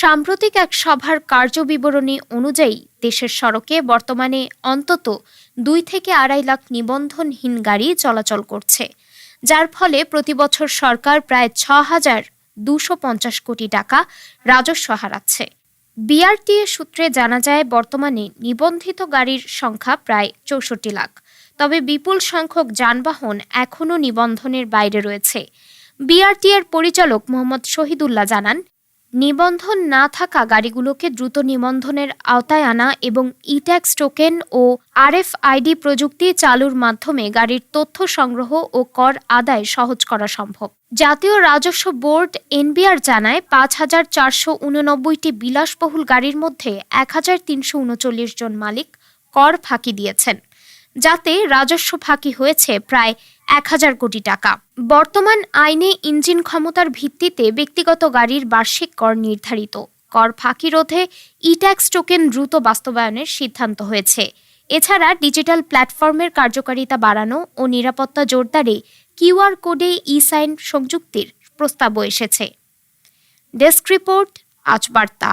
সাম্প্রতিক এক সভার কার্যবিবরণী অনুযায়ী দেশের সড়কে বর্তমানে অন্তত দুই থেকে আড়াই লাখ নিবন্ধনহীন গাড়ি চলাচল করছে, যার ফলে প্রতি বছর সরকার প্রায় ছ হাজার দুশো পঞ্চাশ কোটি টাকা রাজস্ব হারাচ্ছে। বিআরটিএ সূত্রে জানা যায়, বর্তমানে নিবন্ধিত গাড়ির সংখ্যা প্রায় চৌষট্টি লাখ। তবে বিপুল সংখ্যক যানবাহন এখনও নিবন্ধনের বাইরে রয়েছে। বিআরটিএর পরিচালক মোহাম্মদ শহীদুল্লাহ জানান নিবন্ধন না থাকা গাড়িগুলোকে দ্রুত নিবন্ধনের আওতায় আনা এবং ইট্যাক্স টোকেন ও আরএফআইডি প্রযুক্তি চালুর মাধ্যমে গাড়ির তথ্য সংগ্রহ ও কর আদায় সহজ করা সম্ভব। জাতীয় রাজস্ব বোর্ড এনবিআর জানায় পাঁচ হাজার চারশো উননব্বইটি বিলাসবহুল গাড়ির মধ্যে এক হাজার তিনশো উনচল্লিশ জন মালিক কর ফাঁকি দিয়েছেন। যাতে রাজস্ব ফাঁকি হয়েছে প্রায় এক হাজার কোটি টাকা। বর্তমান আইনে ইঞ্জিন ক্ষমতার ভিত্তিতে ব্যক্তিগত গাড়ির বার্ষিক কর নির্ধারিত। কর ফাঁকি রোধে ই ট্যাক্স টোকেন দ্রুত বাস্তবায়নের সিদ্ধান্ত হয়েছে। এছাড়া ডিজিটাল প্ল্যাটফর্মের কার্যকারিতা বাড়ানো ও নিরাপত্তা জোরদারে কিউআর কোডে ই সাইন সংযুক্তির প্রস্তাবও এসেছে। ডেস্ক রিপোর্ট, আজ বার্তা।